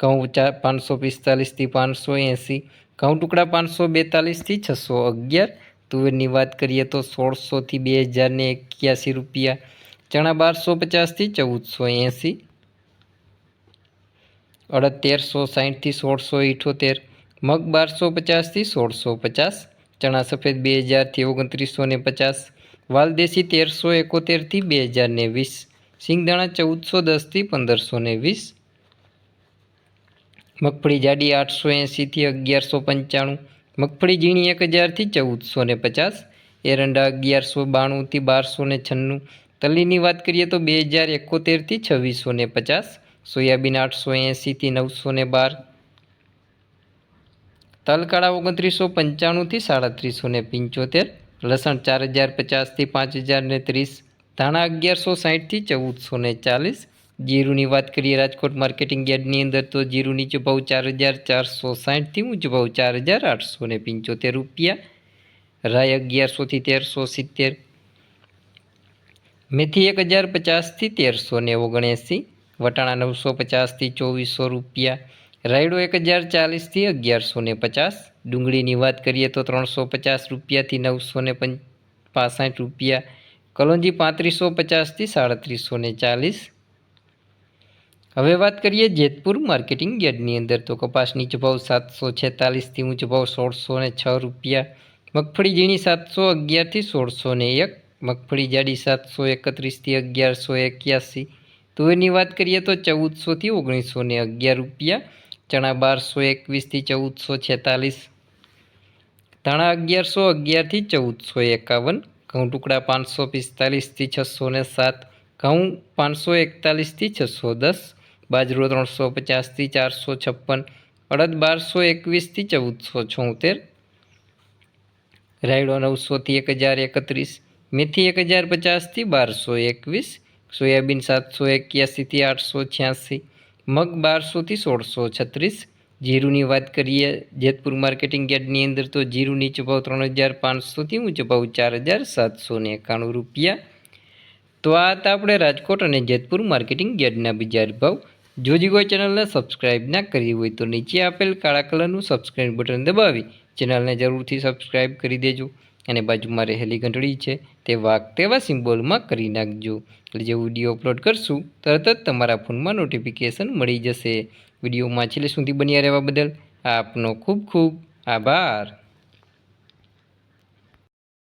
ઘઉં ચાર પાંચસો પિસ્તાલીસથી પાંચસો એંસી, ઘઉં ટુકડા પાંચસો બેતાલીસથી છસો અગિયાર, તુવેરની વાત કરીએ તો સોળસોથી બે હજારને એક્યાસી રૂપિયા, ચણા બારસો પચાસથી ચૌદસો એંસી અડદ તેરસો સાહીઠથી સોળસો ઇઠોતેર, મગ બારસો પચાસથી સોળસો પચાસ, ચણા સફેદ બે હજારથી ઓગણત્રીસો ને પચાસ, વાલદેશી તેરસો એકોતેરથી બે હજાર ને વીસ, સિંગદાણા ચૌદસો દસથી પંદરસો ને વીસ મગફળી જાડી આઠસો એંસીથી અગિયારસો પંચાણું, મગફળી ઝીણી એક હજારથી ચૌદસો ને પચાસ, એરંડા અગિયારસો બાણુંથી બારસો ને છન્નું, તલીની વાત કરીએ તો બે હજાર એકોતેરથી છવ્વીસો ને પચાસ, સોયાબીન આઠસો એંસીથી નવસો ને બાર, તલકાળા ઓગણત્રીસો પંચાણુંથી સાડત્રીસો ને પંચોતેર, લસણ ચાર હજાર પચાસથી પાંચ હજાર ને ત્રીસ, ધાણા અગિયારસો સાહીઠથી ચૌદસો ને ચાલીસ જીરુની વાત કરીએ, રાજકોટ માર્કેટિંગ યાર્ડની અંદર તો જીરું નીચો ભાવ ચાર હજાર ચારસો સાહીઠથી ઊંચો ભાવ ચાર હજાર આઠસો ને પંચોતેર રૂપિયા. રાય અગિયારસોથી તેરસો સિત્તેર. મેથી એક હજાર પચાસથી તેરસો ને ઓગણએંસી. વટાણા નવસો પચાસથી ચોવીસો રૂપિયા. રાયડો એક હજાર ચાલીસથી અગિયારસો ને પચાસ. ડુંગળીની વાત કરીએ તો ત્રણસો પચાસ રૂપિયાથી નવસો ને પાસઠ રૂપિયા. કલોંજી પાંત્રીસો પચાસથી સાડત્રીસો ને ચાલીસ. હવે વાત કરીએ જેતપુર માર્કેટિંગ યાર્ડની અંદર. તો કપાસ નીચો ભાવ સાતસો છેતાલીસથી ઊંચ ભાવ સોળસો ને છ રૂપિયા. મગફળી ઝીણી સાતસો અગિયારથી સોળસો ને એક. મગફળી જાડી સાતસો એકત્રીસથી અગિયારસો એક્યાસી. તુવેરની વાત કરીએ તો ચૌદસોથી ઓગણીસો ને અગિયાર રૂપિયા. ચણા બારસો એકવીસથી ચૌદસો છેતાલીસ. ધાણા અગિયારસો અગિયારથી ચૌદસો એકાવન. ઘઉં ટુકડા પાંચસો પિસ્તાલીસથી છસો ને સાત. ઘઉં પાંચસો એકતાલીસથી છસો દસ. બાજરો ત્રણસો પચાસથી ચારસો છપ્પન, અડદ બારસો એકવીસથી ચૌદસો છોતેર, રાયડો નવસોથી એક હજાર એકત્રીસ, મેથી એક હજાર પચાસથી બારસો એકવીસ, સોયાબીન સાતસો એક્યાસીથી આઠસો છ્યાસી, મગ બારસોથી સોળસો છત્રીસ. જીરુની વાત કરીએ, જેતપુર માર્કેટિંગ યાર્ડની અંદર તો જીરુની નીચો ભાવ ત્રણ હજાર પાંચસોથી ઊંચો ભાવ ચાર હજાર સાતસો એકાણું રૂપિયા. તો આ હતા આપણે રાજકોટ અને જેતપુર માર્કેટિંગ યાર્ડના બીજા ભાવ. જો જે કોઈ ચેનલને સબસ્ક્રાઈબ ના કરી હોય તો નીચે આપેલ કાળા કલરનું સબસ્ક્રાઇબ બટન દબાવી ચેનલને જરૂરથી સબસ્ક્રાઈબ કરી દેજો. અને બાજુમાં રહેલી ઘંટડી છે તે વાઘ તેવા સિમ્બોલમાં કરી નાખજો. એટલે જે વીડિયો અપલોડ કરશું, તરત જ તમારા ફોનમાં નોટિફિકેશન મળી જશે. વિડીયોમાં છેલ્લે સુધી બન્યા રહેવા બદલ આપનો ખૂબ ખૂબ આભાર.